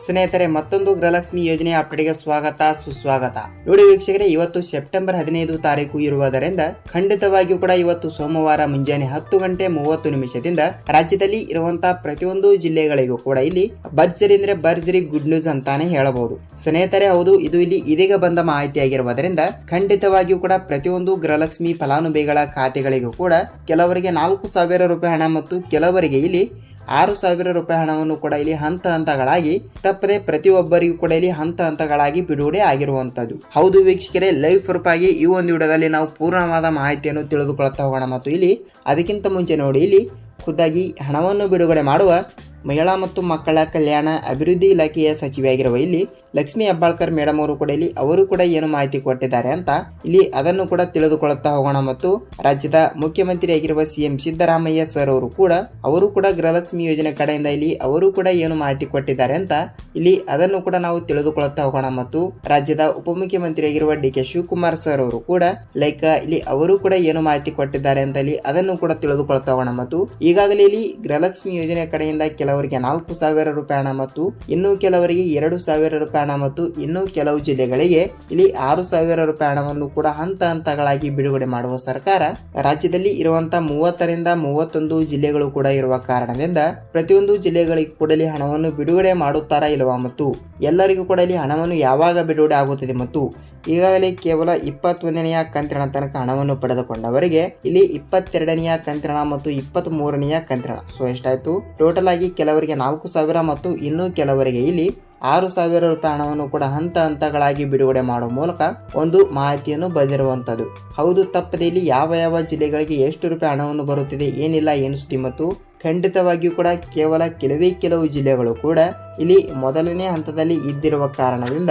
ಸ್ನೇಹಿತರೆ, ಮತ್ತೊಂದು ಗೃಹಲಕ್ಷ್ಮಿ ಯೋಜನೆ ಅಪ್ಡೇಟ್ಗೆ ಸ್ವಾಗತ, ಸುಸ್ವಾಗತ. ನೋಡಿ ವೀಕ್ಷಕರೇ, ಇವತ್ತು ಸೆಪ್ಟೆಂಬರ್ ಹದಿನೈದು ತಾರೀಕು ಇರುವುದರಿಂದ ಖಂಡಿತವಾಗಿಯೂ ಕೂಡ ಇವತ್ತು ಸೋಮವಾರ ಮುಂಜಾನೆ ಹತ್ತು ಗಂಟೆ ಮೂವತ್ತು ನಿಮಿಷದಿಂದ ರಾಜ್ಯದಲ್ಲಿ ಇರುವಂತಹ ಪ್ರತಿಯೊಂದು ಜಿಲ್ಲೆಗಳಿಗೂ ಕೂಡ ಇಲ್ಲಿ ಭರ್ಜರಿ ಅಂದ್ರೆ ಭರ್ಜರಿ ಗುಡ್ ನ್ಯೂಸ್ ಅಂತಾನೆ ಹೇಳಬಹುದು. ಸ್ನೇಹಿತರೆ, ಹೌದು, ಇದು ಇಲ್ಲಿ ಇದೀಗ ಬಂದ ಮಾಹಿತಿ ಆಗಿರುವುದರಿಂದ ಖಂಡಿತವಾಗಿಯೂ ಕೂಡ ಪ್ರತಿಯೊಂದು ಗೃಹಲಕ್ಷ್ಮಿ ಫಲಾನುಭವಿಗಳ ಖಾತೆಗಳಿಗೂ ಕೂಡ ಕೆಲವರಿಗೆ ನಾಲ್ಕು ಸಾವಿರ ರೂಪಾಯಿ ಹಣ ಮತ್ತು ಕೆಲವರಿಗೆ ಇಲ್ಲಿ ಆರು ಸಾವಿರ ರೂಪಾಯಿ ಹಣವನ್ನು ಕೂಡ ಇಲ್ಲಿ ಹಂತ ಹಂತಗಳಾಗಿ, ತಪ್ಪದೆ ಪ್ರತಿಯೊಬ್ಬರಿಗೂ ಕೂಡ ಇಲ್ಲಿ ಹಂತ ಹಂತಗಳಾಗಿ ಬಿಡುಗಡೆ ಆಗಿರುವಂತದ್ದು ಹೌದು ವೀಕ್ಷಕರೇ, ಲೈಫ್ ರೂಪಾಯಿ ಈ ಒಂದು ವಿಡಿಯೋದಲ್ಲಿ ನಾವು ಪೂರ್ಣವಾದ ಮಾಹಿತಿಯನ್ನು ತಿಳಿದುಕೊಳ್ಳುತ್ತಾ ಹೋಗೋಣ. ಮತ್ತು ಇಲ್ಲಿ, ಅದಕ್ಕಿಂತ ಮುಂಚೆ ನೋಡಿ, ಇಲ್ಲಿ ಖುದ್ದಾಗಿ ಹಣವನ್ನು ಬಿಡುಗಡೆ ಮಾಡುವ ಮಹಿಳಾ ಮತ್ತು ಮಕ್ಕಳ ಕಲ್ಯಾಣ ಅಭಿವೃದ್ಧಿ ಇಲಾಖೆಯ ಸಚಿವೆಯಾಗಿರುವ ಇಲ್ಲಿ ಲಕ್ಷ್ಮೀ ಹೆಬ್ಬಾಳ್ಕರ್ ಮೇಡಮ್ ಅವರು ಕೂಡ ಇಲ್ಲಿ, ಅವರು ಕೂಡ ಏನು ಮಾಹಿತಿ ಕೊಟ್ಟಿದ್ದಾರೆ ಅಂತ ಇಲ್ಲಿ ಅದನ್ನು ಕೂಡ ತಿಳಿದುಕೊಳ್ಳುತ್ತಾ ಹೋಗೋಣ ಮತ್ತು ರಾಜ್ಯದ ಮುಖ್ಯಮಂತ್ರಿಯಾಗಿರುವ ಸಿಎಂ ಸಿದ್ದರಾಮಯ್ಯ ಸರ್ ಅವರು ಕೂಡ ಅವರು ಕೂಡ ಗೃಹಲಕ್ಷ್ಮಿ ಯೋಜನೆ ಕಡೆಯಿಂದ ಇಲ್ಲಿ ಅವರು ಕೂಡ ಏನು ಮಾಹಿತಿ ಕೊಟ್ಟಿದ್ದಾರೆ ಅಂತ ಇಲ್ಲಿ ಅದನ್ನು ಕೂಡ ನಾವು ತಿಳಿದುಕೊಳ್ಳುತ್ತಾ ಹೋಗೋಣ ಮತ್ತು ರಾಜ್ಯದ ಉಪಮುಖ್ಯಮಂತ್ರಿಯಾಗಿರುವ ಡಿ ಕೆ ಶಿವಕುಮಾರ್ ಸರ್ ಅವರು ಕೂಡ ಲೈಕ್ ಇಲ್ಲಿ ಅವರು ಕೂಡ ಏನು ಮಾಹಿತಿ ಕೊಟ್ಟಿದ್ದಾರೆ ಅಂತ ಇಲ್ಲಿ ಅದನ್ನು ಕೂಡ ತಿಳಿದುಕೊಳ್ತಾ ಹೋಗೋಣ ಮತ್ತು ಈಗಾಗಲೇ ಇಲ್ಲಿ ಗೃಹಲಕ್ಷ್ಮಿ ಯೋಜನೆ ಕಡೆಯಿಂದ ಕೆಲವರಿಗೆ ನಾಲ್ಕು ಸಾವಿರ ರೂಪಾಯಿ ಹಣ ಮತ್ತು ಇನ್ನು ಕೆಲವರಿಗೆ ಎರಡು ಸಾವಿರ ರೂಪಾಯಿ ಹಣ ಮತ್ತು ಇನ್ನೂ ಕೆಲವು ಜಿಲ್ಲೆಗಳಿಗೆ ಇಲ್ಲಿ ಆರು ಸಾವಿರ ರೂಪಾಯಿ ಹಣವನ್ನು ಕೂಡ ಹಂತ ಹಂತಗಳಾಗಿ ಬಿಡುಗಡೆ ಮಾಡುವ ಸರ್ಕಾರ ರಾಜ್ಯದಲ್ಲಿ ಇರುವಂತಹ ಮೂವತ್ತರಿಂದ ಮೂವತ್ತೊಂದು ಜಿಲ್ಲೆಗಳು ಕೂಡ ಇರುವ ಕಾರಣದಿಂದ ಪ್ರತಿಯೊಂದು ಜಿಲ್ಲೆಗಳಿಗೆ ಕೂಡ ಹಣವನ್ನು ಬಿಡುಗಡೆ ಮಾಡುತ್ತಾರಾ ಇಲ್ಲವಾ ಮತ್ತು ಎಲ್ಲರಿಗೂ ಕೂಡ ಇಲ್ಲಿ ಹಣವನ್ನು ಯಾವಾಗ ಬಿಡುಗಡೆ ಆಗುತ್ತದೆ ಮತ್ತು ಈಗಾಗಲೇ ಕೇವಲ ಇಪ್ಪತ್ತೊಂದನೆಯ ಕಂತಿನ ತನಕ ಹಣವನ್ನು ಪಡೆದುಕೊಂಡವರಿಗೆ ಇಲ್ಲಿ ಇಪ್ಪತ್ತೆರಡನೆಯ ಕಂತಿನ ಮತ್ತು ಇಪ್ಪತ್ತ್ ಮೂರನೆಯ ಕಂತಿನ ಸೊ ಎಷ್ಟಾಯ್ತು ಟೋಟಲ್ ಆಗಿ ಕೆಲವರಿಗೆ ನಾಲ್ಕು ಸಾವಿರ ಮತ್ತು ಇನ್ನೂ ಕೆಲವರಿಗೆ ಇಲ್ಲಿ ಆರು ಸಾವಿರ ರೂಪಾಯಿ ಹಣವನ್ನು ಕೂಡ ಹಂತ ಹಂತಗಳಾಗಿ ಬಿಡುಗಡೆ ಮಾಡುವ ಮೂಲಕ ಒಂದು ಮಾಹಿತಿಯನ್ನು ಬಂದಿರುವಂತದ್ದು ಹೌದು ತಪ್ಪದೆ ಇಲ್ಲಿ ಯಾವ ಯಾವ ಜಿಲ್ಲೆಗಳಿಗೆ ಎಷ್ಟು ರೂಪಾಯಿ ಹಣವನ್ನು ಬರುತ್ತಿದೆ, ಏನಿಲ್ಲ, ಏನು ಸುದ್ದಿ ಮತ್ತು ಖಂಡಿತವಾಗಿಯೂ ಕೂಡ ಕೇವಲ ಕೆಲವೇ ಕೆಲವು ಜಿಲ್ಲೆಗಳು ಕೂಡ ಇಲ್ಲಿ ಮೊದಲನೇ ಹಂತದಲ್ಲಿ ಇದ್ದಿರುವ ಕಾರಣದಿಂದ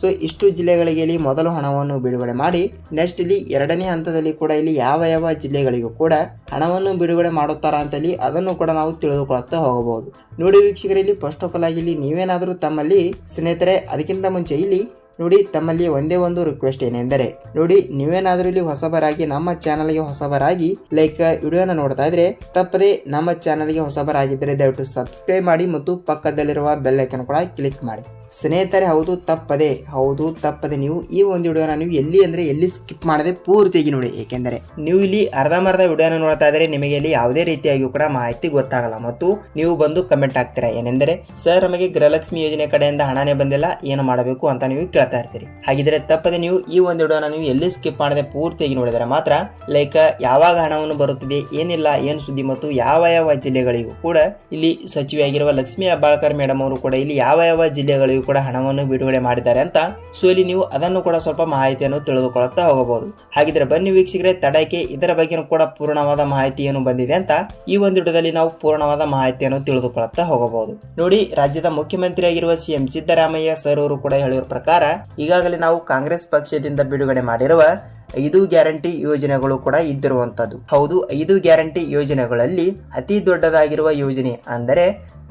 ಸೊ ಇಷ್ಟು ಜಿಲ್ಲೆಗಳಿಗೆ ಇಲ್ಲಿ ಮೊದಲು ಹಣವನ್ನು ಬಿಡುಗಡೆ ಮಾಡಿ ನೆಕ್ಸ್ಟ್ ಇಲ್ಲಿ ಎರಡನೇ ಹಂತದಲ್ಲಿ ಕೂಡ ಇಲ್ಲಿ ಯಾವ ಯಾವ ಜಿಲ್ಲೆಗಳಿಗೂ ಕೂಡ ಹಣವನ್ನು ಬಿಡುಗಡೆ ಮಾಡುತ್ತಾರಾ ಅಂತ ಇಲ್ಲಿ ಅದನ್ನು ಕೂಡ ನಾವು ತಿಳಿದುಕೊಳ್ಳುತ್ತಾ ಹೋಗಬಹುದು. ನೋಡಿ ವೀಕ್ಷಕರಲ್ಲಿ ಫಸ್ಟ್ ಆಫ್ ಆಲ್ ಆಗಿ ಇಲ್ಲಿ ನೀವೇನಾದರೂ ತಮ್ಮಲ್ಲಿ ಸ್ನೇಹಿತರೆ, ಅದಕ್ಕಿಂತ ಮುಂಚೆ ಇಲ್ಲಿ ನೋಡಿ ತಮ್ಮಲ್ಲಿ ಒಂದೇ ಒಂದು ರಿಕ್ವೆಸ್ಟ್ ಏನೆಂದರೆ, ನೋಡಿ ನೀವೇನಾದರೂ ಇಲ್ಲಿ ಹೊಸಬರಾಗಿ ನಮ್ಮ ಚಾನಲ್ಗೆ ಹೊಸಬರಾಗಿ ಲೈಕ್ ವಿಡಿಯೋನ ನೋಡ್ತಾ ಇದ್ರೆ, ತಪ್ಪದೆ ನಮ್ಮ ಚಾನಲ್ಗೆ ಹೊಸಬರಾಗಿದ್ದರೆ ದಯವಿಟ್ಟು ಸಬ್ಸ್ಕ್ರೈಬ್ ಮಾಡಿ ಮತ್ತು ಪಕ್ಕದಲ್ಲಿರುವ ಬೆಲ್ಲೈಕನ್ ಕೂಡ ಕ್ಲಿಕ್ ಮಾಡಿ. ಸ್ನೇಹಿತರೆ, ಹೌದು ತಪ್ಪದೆ ಹೌದು ತಪ್ಪದೆ ನೀವು ಈ ಒಂದು ವಿಡಿಯೋನ ನೀವು ಎಲ್ಲಿ ಅಂದ್ರೆ ಎಲ್ಲಿ ಸ್ಕಿಪ್ ಮಾಡದೆ ಪೂರ್ತಿಯಾಗಿ ನೋಡಿ. ಏಕೆಂದರೆ ನೀವು ಇಲ್ಲಿ ಅರ್ಧಂಬರ್ಧ ವಿಡಿಯೋನ ನೋಡ್ತಾ ಇದ್ರೆ ನಿಮಗೆ ಇಲ್ಲಿ ಯಾವುದೇ ರೀತಿಯಾಗಿಯೂ ಕೂಡ ಮಾಹಿತಿ ಗೊತ್ತಾಗಲ್ಲ. ಮತ್ತು ನೀವು ಬಂದು ಕಮೆಂಟ್ ಹಾಕ್ತೀರಾ? ಏನೆಂದರೆ, ಸರ್, ನಮಗೆ ಗೃಹಲಕ್ಷ್ಮಿ ಯೋಜನೆ ಕಡೆಯಿಂದ ಹಣನೇ ಬಂದಿಲ್ಲ, ಏನು ಮಾಡಬೇಕು ಅಂತ ನೀವು ಕೇಳ್ತಾ ಇರ್ತೀರಿ. ಹಾಗಿದ್ರೆ ತಪ್ಪದೆ ನೀವು ಈ ಒಂದು ವಿಡಿಯೋನ ನೀವು ಎಲ್ಲಿ ಸ್ಕಿಪ್ ಮಾಡದೆ ಪೂರ್ತಿಯಾಗಿ ನೋಡಿದರೆ ಮಾತ್ರ, ಲೈಕ್ ಯಾವಾಗ ಹಣವನ್ನು ಬರುತ್ತದೆ, ಏನಿಲ್ಲ, ಏನು ಸುದ್ದಿ ಮತ್ತು ಯಾವ ಯಾವ ಜಿಲ್ಲೆಗಳಿಗೂ ಕೂಡ ಇಲ್ಲಿ ಸಚಿವೆಯಾಗಿರುವ ಲಕ್ಷ್ಮೀ ಹೆಬ್ಬಾಳ್ಕರ್ ಮೇಡಮ್ ಅವರು ಕೂಡ ಇಲ್ಲಿ ಯಾವ ಯಾವ ಜಿಲ್ಲೆಗಳಿಗೂ ಕೂಡ ಹಣವನ್ನು ಬಿಡುಗಡೆ ಮಾಡಿದ್ದಾರೆ ಅಂತ. ಸೊ ಇಲ್ಲಿ ನೀವು ಅದನ್ನು ಕೂಡ ಸ್ವಲ್ಪ ಮಾಹಿತಿಯನ್ನು ತಿಳಿದುಕೊಳ್ಳುತ್ತಾ ಹೋಗಬಹುದು. ಹಾಗಿದ್ರೆ ಬನ್ನಿ ವೀಕ್ಷಕರೇ, ತಡಕ್ಕೆ ಇದರ ಬಗ್ಗೆನೂ ಕೂಡ ಪೂರ್ಣವಾದ ಮಾಹಿತಿ ಏನು ಬಂದಿದೆ ಅಂತ ಈ ಒಂದು ವಿಡಿಯೋದಲ್ಲಿ ನಾವು ಪೂರ್ಣವಾದ ಮಾಹಿತಿಯನ್ನು ತಿಳಿದುಕೊಳ್ಳುತ್ತಾ ಹೋಗಬಹುದು. ನೋಡಿ, ರಾಜ್ಯದ ಮುಖ್ಯಮಂತ್ರಿಯಾಗಿರುವ ಸಿಎಂ ಸಿದ್ದರಾಮಯ್ಯ ಸರ್ ಅವರು ಕೂಡ ಹೇಳಿರುವ ಪ್ರಕಾರ, ಈಗಾಗಲೇ ನಾವು ಕಾಂಗ್ರೆಸ್ ಪಕ್ಷದಿಂದ ಬಿಡುಗಡೆ ಮಾಡಿರುವ ಐದು ಗ್ಯಾರಂಟಿ ಯೋಜನೆಗಳು ಕೂಡ ಇದ್ದಿರುವಂತದ್ದು ಹೌದು, ಐದು ಗ್ಯಾರಂಟಿ ಯೋಜನೆಗಳಲ್ಲಿ ಅತಿ ದೊಡ್ಡದಾಗಿರುವ ಯೋಜನೆ ಅಂದರೆ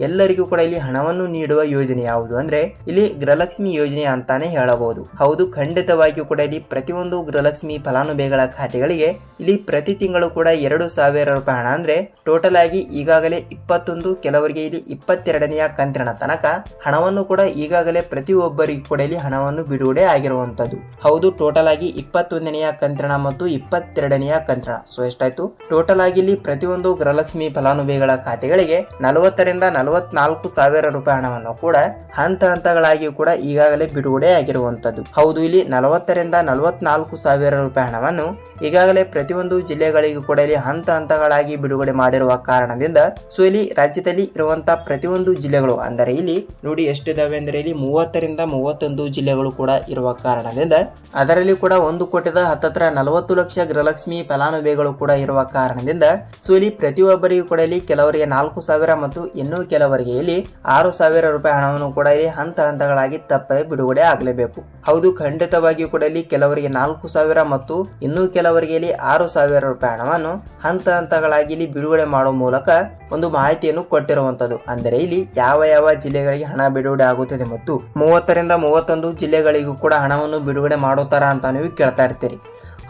ಎಲ್ಲರಿಗೂ ಕೂಡ ಇಲ್ಲಿ ಹಣವನ್ನು ನೀಡುವ ಯೋಜನೆ ಯಾವುದು ಅಂದ್ರೆ ಇಲ್ಲಿ ಗೃಹಲಕ್ಷ್ಮಿ ಯೋಜನೆ ಅಂತಾನೆ ಹೇಳಬಹುದು. ಹೌದು, ಖಂಡಿತವಾಗಿಯೂ ಕೂಡ ಇಲ್ಲಿ ಪ್ರತಿಯೊಂದು ಗೃಹಲಕ್ಷ್ಮಿ ಫಲಾನುಭವಿಗಳ ಖಾತೆಗಳಿಗೆ ಇಲ್ಲಿ ಪ್ರತಿ ತಿಂಗಳು ಕೂಡ ಎರಡು ಸಾವಿರ ರೂಪಾಯಿ ಹಣ ಅಂದ್ರೆ ಟೋಟಲ್ ಆಗಿ ಈಗಾಗಲೇ ಇಪ್ಪತ್ತೊಂದು, ಕೆಲವರಿಗೆ ಇಲ್ಲಿ ಇಪ್ಪತ್ತೆರಡನೆಯ ಕಂತಿನ ತನಕ ಹಣವನ್ನು ಕೂಡ ಈಗಾಗಲೇ ಪ್ರತಿಯೊಬ್ಬರಿಗೂ ಕೂಡ ಇಲ್ಲಿ ಹಣವನ್ನು ಬಿಡುಗಡೆ ಆಗಿರುವಂತದ್ದು ಹೌದು ಟೋಟಲ್ ಆಗಿ ಇಪ್ಪತ್ತೊಂದನೆಯ ಕಂತಿನ ಮತ್ತು ಇಪ್ಪತ್ತೆರಡನೆಯ ಕಂತ್ರಣ. ಸೊ ಎಷ್ಟಾಯ್ತು? ಟೋಟಲ್ ಆಗಿ ಇಲ್ಲಿ ಪ್ರತಿಯೊಂದು ಗೃಹಲಕ್ಷ್ಮಿ ಫಲಾನುಭವಿಗಳ ಖಾತೆಗಳಿಗೆ ನಲವತ್ತರಿಂದ ನಲವತ್ನಾಲ್ಕು ಸಾವಿರ ರೂಪಾಯಿ ಹಣವನ್ನು ಕೂಡ ಹಂತ ಹಂತಗಳಾಗಿ ಕೂಡ ಈಗಾಗಲೇ ಬಿಡುಗಡೆ ಆಗಿರುವಂತದ್ದು ಹೌದು, ಇಲ್ಲಿ ನಲವತ್ತರಿಂದ ನಲವತ್ನಾಲ್ಕು ಸಾವಿರ ರೂಪಾಯಿ ಹಣವನ್ನು ಈಗಾಗಲೇ ಪ್ರತಿಯೊಂದು ಜಿಲ್ಲೆಗಳಿಗೂ ಕೂಡ ಇಲ್ಲಿ ಹಂತ ಹಂತಗಳಾಗಿ ಬಿಡುಗಡೆ ಮಾಡಿರುವ ಕಾರಣದಿಂದ ಸೊ ಇಲ್ಲಿ ರಾಜ್ಯದಲ್ಲಿ ಇರುವಂತಹ ಪ್ರತಿಯೊಂದು ಜಿಲ್ಲೆಗಳು, ಅಂದರೆ ಇಲ್ಲಿ ನೋಡಿ ಎಷ್ಟಿದಾವೆ ಅಂದ್ರೆ ಇಲ್ಲಿ ಮೂವತ್ತರಿಂದ ಮೂವತ್ತೊಂದು ಜಿಲ್ಲೆಗಳು ಕೂಡ ಇರುವ ಕಾರಣದಿಂದ ಅದರಲ್ಲಿ ಕೂಡ ಒಂದು ಕೋಟಿದ ಹತ್ತತ್ರ ನಲವತ್ತು ಲಕ್ಷ ಗೃಹಲಕ್ಷ್ಮಿ ಫಲಾನುಭವಿಗಳು ಕೂಡ ಇರುವ ಕಾರಣದಿಂದ ಸೊ ಇಲ್ಲಿ ಪ್ರತಿಯೊಬ್ಬರಿಗೂ ಕೂಡ ಇಲ್ಲಿ ಕೆಲವರಿಗೆ ನಾಲ್ಕು ಸಾವಿರ ಮತ್ತು ಇನ್ನೂ ಕೆಲವರಿಗೆ ಇಲ್ಲಿ ಆರು ಸಾವಿರ ರೂಪಾಯಿ ಹಣವನ್ನು ಕೂಡ ಇಲ್ಲಿ ಹಂತ ಹಂತಗಳಾಗಿ ತಪ್ಪದೆ ಬಿಡುಗಡೆ ಆಗಲೇಬೇಕು. ಹೌದು, ಖಂಡಿತವಾಗಿಯೂ ಕೂಡ ಇಲ್ಲಿ ಕೆಲವರಿಗೆ ನಾಲ್ಕು ಸಾವಿರ ಮತ್ತು ಇನ್ನೂ ಕೆಲವರಿಗೆ ಇಲ್ಲಿ ಆರು ಸಾವಿರ ರೂಪಾಯಿ ಹಣವನ್ನು ಹಂತ ಹಂತಗಳಾಗಿ ಇಲ್ಲಿ ಬಿಡುಗಡೆ ಮಾಡುವ ಮೂಲಕ ಒಂದು ಮಾಹಿತಿಯನ್ನು ಕೊಟ್ಟಿರುವಂತದ್ದು. ಅಂದರೆ ಇಲ್ಲಿ ಯಾವ ಯಾವ ಜಿಲ್ಲೆಗಳಿಗೆ ಹಣ ಬಿಡುಗಡೆ ಆಗುತ್ತದೆ ಮತ್ತು ಮೂವತ್ತರಿಂದ ಮೂವತ್ತೊಂದು ಜಿಲ್ಲೆಗಳಿಗೂ ಕೂಡ ಹಣವನ್ನು ಬಿಡುಗಡೆ ಮಾಡುತ್ತಾರ ಅಂತ ನೀವು ಕೇಳ್ತಾ ಇರ್ತೀರಿ.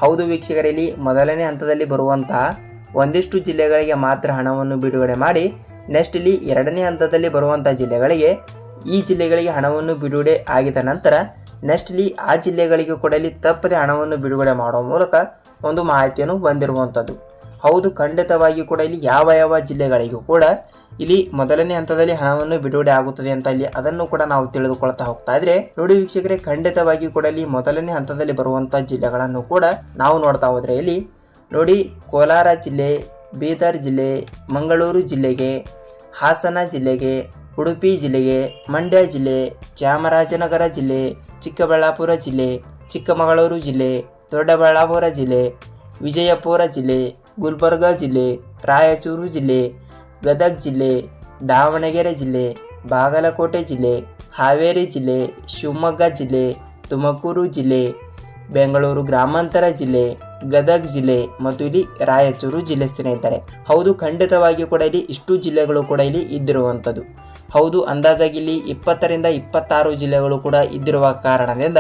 ಹೌದು ವೀಕ್ಷಕರಲ್ಲಿ ಮೊದಲನೇ ಹಂತದಲ್ಲಿ ಬರುವಂತಹ ಒಂದಿಷ್ಟು ಜಿಲ್ಲೆಗಳಿಗೆ ಮಾತ್ರ ಹಣವನ್ನು ಬಿಡುಗಡೆ ಮಾಡಿ ನೆಕ್ಸ್ಟ್ ಇಲ್ಲಿ ಎರಡನೇ ಹಂತದಲ್ಲಿ ಬರುವಂಥ ಜಿಲ್ಲೆಗಳಿಗೆ ಈ ಜಿಲ್ಲೆಗಳಿಗೆ ಹಣವನ್ನು ಬಿಡುಗಡೆ ಆಗಿದ ನಂತರ ನೆಕ್ಸ್ಟ್ ಇಲ್ಲಿ ಆ ಜಿಲ್ಲೆಗಳಿಗೂ ಕೂಡ ಇಲ್ಲಿ ತಪ್ಪದೆ ಹಣವನ್ನು ಬಿಡುಗಡೆ ಮಾಡುವ ಮೂಲಕ ಒಂದು ಮಾಹಿತಿಯನ್ನು ಹೊಂದಿರುವಂಥದ್ದು ಹೌದು ಖಂಡಿತವಾಗಿ ಕೂಡ ಇಲ್ಲಿ ಯಾವ ಯಾವ ಜಿಲ್ಲೆಗಳಿಗೂ ಕೂಡ ಇಲ್ಲಿ ಮೊದಲನೇ ಹಂತದಲ್ಲಿ ಹಣವನ್ನು ಬಿಡುಗಡೆ ಆಗುತ್ತದೆ ಅಂತ ಇಲ್ಲಿ ಅದನ್ನು ಕೂಡ ನಾವು ತಿಳಿದುಕೊಳ್ತಾ ಹೋಗ್ತಾ ಇದ್ರೆ, ನೋಡಿ ವೀಕ್ಷಕರೇ ಖಂಡಿತವಾಗಿ ಕೂಡ ಇಲ್ಲಿ ಮೊದಲನೇ ಹಂತದಲ್ಲಿ ಬರುವಂತಹ ಜಿಲ್ಲೆಗಳನ್ನು ಕೂಡ ನಾವು ನೋಡ್ತಾ ಹೋದ್ರೆ ಇಲ್ಲಿ ನೋಡಿ ಕೋಲಾರ ಜಿಲ್ಲೆ, ಬೀದರ್ ಜಿಲ್ಲೆ, ಮಂಗಳೂರು ಜಿಲ್ಲೆಗೆ, ಹಾಸನ ಜಿಲ್ಲೆಗೆ, ಉಡುಪಿ ಜಿಲ್ಲೆಗೆ, ಮಂಡ್ಯ ಜಿಲ್ಲೆ, ಚಾಮರಾಜನಗರ ಜಿಲ್ಲೆ, ಚಿಕ್ಕಬಳ್ಳಾಪುರ ಜಿಲ್ಲೆ, ಚಿಕ್ಕಮಗಳೂರು ಜಿಲ್ಲೆ, ದೊಡ್ಡಬಳ್ಳಾಪುರ ಜಿಲ್ಲೆ, ವಿಜಯಪುರ ಜಿಲ್ಲೆ ಗುಲ್ಬರ್ಗ ಜಿಲ್ಲೆ, ರಾಯಚೂರು ಜಿಲ್ಲೆ, ಗದಗ ಜಿಲ್ಲೆ, ದಾವಣಗೆರೆ ಜಿಲ್ಲೆ, ಬಾಗಲಕೋಟೆ ಜಿಲ್ಲೆ, ಹಾವೇರಿ ಜಿಲ್ಲೆ, ಶಿವಮೊಗ್ಗ ಜಿಲ್ಲೆ, ತುಮಕೂರು ಜಿಲ್ಲೆ, ಬೆಂಗಳೂರು ಗ್ರಾಮಾಂತರ ಜಿಲ್ಲೆ, ಗದಗ ಜಿಲ್ಲೆ ಮತ್ತು ಇಲ್ಲಿ ರಾಯಚೂರು ಜಿಲ್ಲೆ ಸ್ನೇಹಿತರೆ ಹೌದು, ಖಂಡಿತವಾಗಿ ಕೂಡ ಇಲ್ಲಿ ಇಷ್ಟು ಜಿಲ್ಲೆಗಳು ಕೂಡ ಇಲ್ಲಿ ಇದ್ದಿರುವಂಥದ್ದು. ಹೌದು, ಅಂದಾಜಾಗಿ ಇಲ್ಲಿ ಇಪ್ಪತ್ತರಿಂದ ಇಪ್ಪತ್ತಾರು ಜಿಲ್ಲೆಗಳು ಕೂಡ ಇದ್ದಿರುವ ಕಾರಣದಿಂದ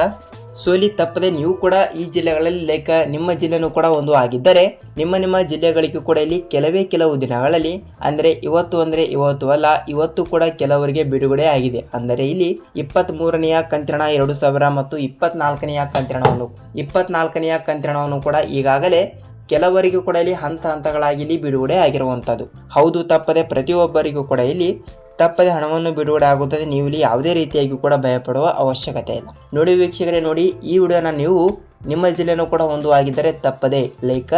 ಸೊ ಇಲ್ಲಿ ತಪ್ಪದೆ ನೀವು ಕೂಡ ಈ ಜಿಲ್ಲೆಗಳಲ್ಲಿ ಲೈಕ್ ನಿಮ್ಮ ಜಿಲ್ಲೆನೂ ಕೂಡ ಒಂದು ಆಗಿದ್ದರೆ ನಿಮ್ಮ ನಿಮ್ಮ ಜಿಲ್ಲೆಗಳಿಗೂ ಕೂಡ ಇಲ್ಲಿ ಕೆಲವೇ ಕೆಲವು ದಿನಗಳಲ್ಲಿ, ಅಂದರೆ ಇವತ್ತು ಅಂದರೆ ಇವತ್ತು ಅಲ್ಲ, ಇವತ್ತು ಕೂಡ ಕೆಲವರಿಗೆ ಬಿಡುಗಡೆ ಆಗಿದೆ. ಅಂದರೆ ಇಲ್ಲಿ ಇಪ್ಪತ್ತ್ ಮೂರನೆಯ ಕಂತಿರಣ, ಎರಡು ಸಾವಿರ ಮತ್ತು ಇಪ್ಪತ್ನಾಲ್ಕನೆಯ ಕಂತಿರಣವನ್ನು ಇಪ್ಪತ್ನಾಲ್ಕನೆಯ ಕಂತಿರಣವನ್ನು ಕೂಡ ಈಗಾಗಲೇ ಕೆಲವರಿಗೂ ಕೂಡ ಇಲ್ಲಿ ಹಂತ ಹಂತಗಳಾಗಿ ಇಲ್ಲಿ ಬಿಡುಗಡೆ ಆಗಿರುವಂಥದ್ದು. ಹೌದು, ತಪ್ಪದೆ ಪ್ರತಿಯೊಬ್ಬರಿಗೂ ಕೂಡ ಇಲ್ಲಿ ತಪ್ಪದೆ ಹಣವನ್ನು ಬಿಡುಗಡೆ ಆಗುತ್ತದೆ. ನೀವು ಇಲ್ಲಿ ಯಾವುದೇ ರೀತಿಯಾಗಿ ಕೂಡ ಭಯಪಡುವ ಅವಶ್ಯಕತೆ ಇಲ್ಲ. ನೋಡಿ ವೀಕ್ಷಕರೇ, ನೋಡಿ ಈ ವಿಡಿಯೋನ ನೀವು ನಿಮ್ಮ ಜಿಲ್ಲೆನೂ ಕೂಡ ಒಂದು ಆಗಿದ್ದರೆ ತಪ್ಪದೆ, ಲೈಕ್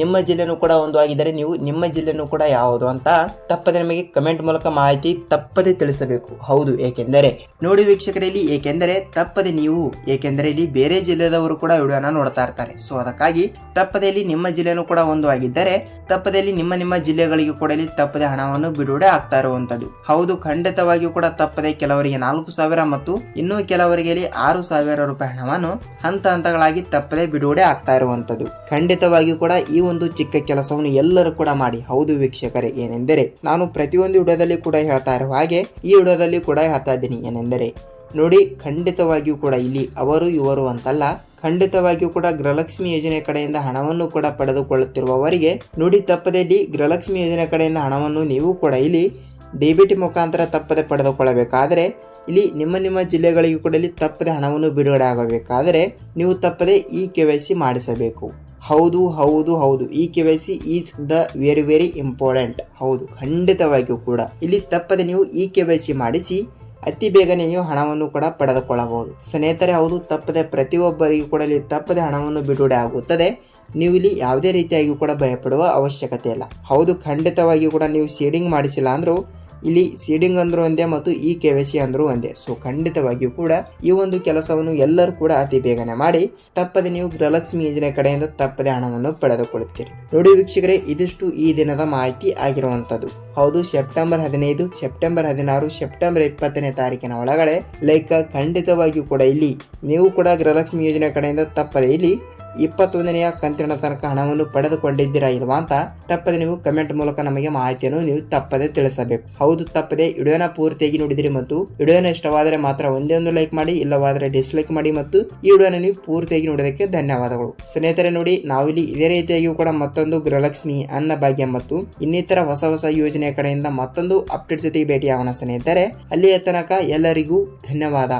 ನಿಮ್ಮ ಜಿಲ್ಲೆನೂ ಕೂಡ ಒಂದು ಆಗಿದ್ದರೆ ನೀವು ನಿಮ್ಮ ಜಿಲ್ಲೆನೂ ಕೂಡ ಯಾವುದು ಅಂತ ತಪ್ಪದೆ ನಿಮಗೆ ಕಮೆಂಟ್ ಮೂಲಕ ಮಾಹಿತಿ ತಪ್ಪದೆ ತಿಳಿಸಬೇಕು. ಹೌದು, ಏಕೆಂದರೆ, ನೋಡಿ ವೀಕ್ಷಕರೇ, ಇಲ್ಲಿ ಏಕೆಂದರೆ ತಪ್ಪದೆ ನೀವು, ಏಕೆಂದರೆ ಇಲ್ಲಿ ಬೇರೆ ಜಿಲ್ಲೆದವರು ಕೂಡ ವಿಡಿಯೋನ ನೋಡ್ತಾ ಇರ್ತಾರೆ. ಸೊ ಅದಕ್ಕಾಗಿ ತಪ್ಪದೆ ಇಲ್ಲಿ ನಿಮ್ಮ ಜಿಲ್ಲೆನೂ ಕೂಡ ಒಂದು ಆಗಿದ್ದರೆ ತಪ್ಪದೆ ಇಲ್ಲಿ ನಿಮ್ಮ ನಿಮ್ಮ ಜಿಲ್ಲೆಗಳಿಗೆ ಕೊಡಲಿ ತಪ್ಪದೆ ಹಣವನ್ನು ಬಿಡುಗಡೆ ಆಗ್ತಾ ಇರುವಂತದ್ದು ಹೌದು, ಖಂಡಿತವಾಗಿಯೂ ಕೂಡ ತಪ್ಪದೆ ಕೆಲವರಿಗೆ ನಾಲ್ಕು ಸಾವಿರ ಮತ್ತು ಇನ್ನೂ ಕೆಲವರಿಗೆ ಆರು ಸಾವಿರ ರೂಪಾಯಿ ಹಣವನ್ನು ಹಂತ ಹಂತಗಳಾಗಿ ತಪ್ಪದೆ ಬಿಡುಗಡೆ ಆಗ್ತಾ ಇರುವಂತದ್ದು ಖಂಡಿತವಾಗಿಯೂ ಕೂಡ ಈ ಒಂದು ಚಿಕ್ಕ ಕೆಲಸವನ್ನು ಎಲ್ಲರೂ ಕೂಡ ಮಾಡಿ. ಹೌದು ವೀಕ್ಷಕರೇ, ಏನೆಂದರೆ ನಾನು ಪ್ರತಿಯೊಂದು ವಿಡಿಯೋದಲ್ಲಿ ಕೂಡ ಹೇಳ್ತಾ ಇರುವ ಹಾಗೆ ಈ ವಿಡಿಯೋದಲ್ಲಿ ಕೂಡ ಹೇಳ್ತಾ ಇದ್ದೀನಿ. ಏನೆಂದರೆ ನೋಡಿ, ಖಂಡಿತವಾಗಿಯೂ ಕೂಡ ಇಲ್ಲಿ ಅವರು, ಇವರು ಅಂತಲ್ಲ ಖಂಡಿತವಾಗಿಯೂ ಕೂಡ ಗೃಹಲಕ್ಷ್ಮಿ ಯೋಜನೆ ಕಡೆಯಿಂದ ಹಣವನ್ನು ಕೂಡ ಪಡೆದುಕೊಳ್ಳುತ್ತಿರುವವರಿಗೆ ನುಡಿ ತಪ್ಪದೆ ಇಲ್ಲಿ ಗೃಹಲಕ್ಷ್ಮಿ ಯೋಜನೆ ಕಡೆಯಿಂದ ಹಣವನ್ನು ನೀವು ಕೂಡ ಇಲ್ಲಿ ಡೆಬಿಟ್ ಮುಖಾಂತರ ತಪ್ಪದೆ ಪಡೆದುಕೊಳ್ಳಬೇಕಾದರೆ ಇಲ್ಲಿ ನಿಮ್ಮ ನಿಮ್ಮ ಜಿಲ್ಲೆಗಳಿಗೂ ಕೂಡ ಇಲ್ಲಿ ತಪ್ಪದೆ ಹಣವನ್ನು ಬಿಡುಗಡೆ ಆಗಬೇಕಾದರೆ ನೀವು ತಪ್ಪದೆ ಇ ಕೆ ವೈ ಸಿ ಮಾಡಿಸಬೇಕು. ಹೌದು ಹೌದು ಹೌದು. ಈ K Y C is the very very important. ಹೌದು, ಖಂಡಿತವಾಗಿಯೂ ಕೂಡ. ಇಲ್ಲಿ ತಪ್ಪದೆ ನೀವು ಇ ಕೆ ವೈ ಸಿ ಮಾಡಿಸಿ ಅತಿ ಬೇಗನೆ ನೀವು ಹಣವನ್ನು ಕೂಡ ಪಡೆದುಕೊಳ್ಳಬಹುದು. ಸ್ನೇಹಿತರೆ, ಹೌದು, ತಪ್ಪದೆ ಪ್ರತಿಯೊಬ್ಬರಿಗೂ ಕೂಡ ಇಲ್ಲಿ ತಪ್ಪದೆ ಹಣವನ್ನು ಬಿಡುಗಡೆ ಆಗುತ್ತದೆ. ನೀವು ಇಲ್ಲಿ ಯಾವುದೇ ರೀತಿಯಾಗಿ ಕೂಡ ಭಯಪಡುವ ಅವಶ್ಯಕತೆ ಇಲ್ಲ. ಹೌದು, ಖಂಡಿತವಾಗಿಯೂ ಕೂಡ ನೀವು ಸೀಡಿಂಗ್ ಮಾಡಿಸಿಲ್ಲ ಅಂದರೂ ಇಲ್ಲಿ ಸೀಡಿಂಗ್ ಅಂದ್ರೆ ಒಂದೇ ಮತ್ತು ಇ ಕೆ ವೈ ಸಿ ಅಂದ್ರೂ ಒಂದೇ. ಸೊ ಖಂಡಿತವಾಗಿಯೂ ಕೂಡ ಈ ಒಂದು ಕೆಲಸವನ್ನು ಎಲ್ಲರೂ ಕೂಡ ಅತಿ ಬೇಗನೆ ಮಾಡಿ ತಪ್ಪದೆ ನೀವು ಗೃಹಲಕ್ಷ್ಮಿ ಯೋಜನೆ ಕಡೆಯಿಂದ ತಪ್ಪದೆ ಹಣವನ್ನು ಪಡೆದುಕೊಳ್ಳುತ್ತೀರಿ. ನೋಡಿ ವೀಕ್ಷಕರೇ, ಇದಿಷ್ಟು ಈ ದಿನದ ಮಾಹಿತಿ ಆಗಿರುವಂಥದ್ದು. ಹೌದು, ಸೆಪ್ಟೆಂಬರ್ ಹದಿನೈದು, ಸೆಪ್ಟೆಂಬರ್ ಹದಿನಾರು, ಸೆಪ್ಟೆಂಬರ್ ಇಪ್ಪತ್ತನೇ ತಾರೀಕಿನ ಒಳಗಡೆ, ಲೈಕ್ ಖಂಡಿತವಾಗಿಯೂ ಕೂಡ ಇಲ್ಲಿ ನೀವು ಕೂಡ ಗೃಹಲಕ್ಷ್ಮಿ ಯೋಜನೆ ಕಡೆಯಿಂದ ತಪ್ಪದೆ ಇಲ್ಲಿ ಇಪ್ಪತ್ತೊಂದನೆಯ ಕಂತಿನ ತನಕ ಹಣವನ್ನು ಪಡೆದುಕೊಂಡಿದ್ದೀರಾ ಇಲ್ವಾ ಅಂತ ತಪ್ಪದೆ ನೀವು ಕಮೆಂಟ್ ಮೂಲಕ ನಮಗೆ ಮಾಹಿತಿಯನ್ನು ನೀವು ತಪ್ಪದೆ ತಿಳಿಸಬೇಕು. ಹೌದು ತಪ್ಪದೆ ವಿಡಿಯೋನ ಪೂರ್ತಿಯಾಗಿ ನೋಡಿದಿರಿ ಮತ್ತು ವಿಡಿಯೋನ ಇಷ್ಟವಾದರೆ ಮಾತ್ರ ಒಂದೇ ಒಂದು ಲೈಕ್ ಮಾಡಿ, ಇಲ್ಲವಾದರೆ ಡಿಸ್ಲೈಕ್ ಮಾಡಿ ಮತ್ತು ಈ ವಿಡಿಯೋನ ನೀವು ಪೂರ್ತಿಯಾಗಿ ನೋಡೋದಕ್ಕೆ ಧನ್ಯವಾದಗಳು. ಸ್ನೇಹಿತರೆ ನೋಡಿ, ನಾವಿಲ್ಲಿ ಇದೇ ರೀತಿಯಾಗಿಯೂ ಕೂಡ ಮತ್ತೊಂದು ಗೃಹಲಕ್ಷ್ಮಿ ಅನ್ನಭಾಗ್ಯ ಮತ್ತು ಇನ್ನಿತರ ಹೊಸ ಹೊಸ ಯೋಜನೆಯ ಕಡೆಯಿಂದ ಮತ್ತೊಂದು ಅಪ್ಡೇಟ್ ಜೊತೆಗೆ ಭೇಟಿಯಾಗೋಣ ಸ್ನೇಹಿತರೆ. ಅಲ್ಲಿಯ ತನಕ ಎಲ್ಲರಿಗೂ ಧನ್ಯವಾದ.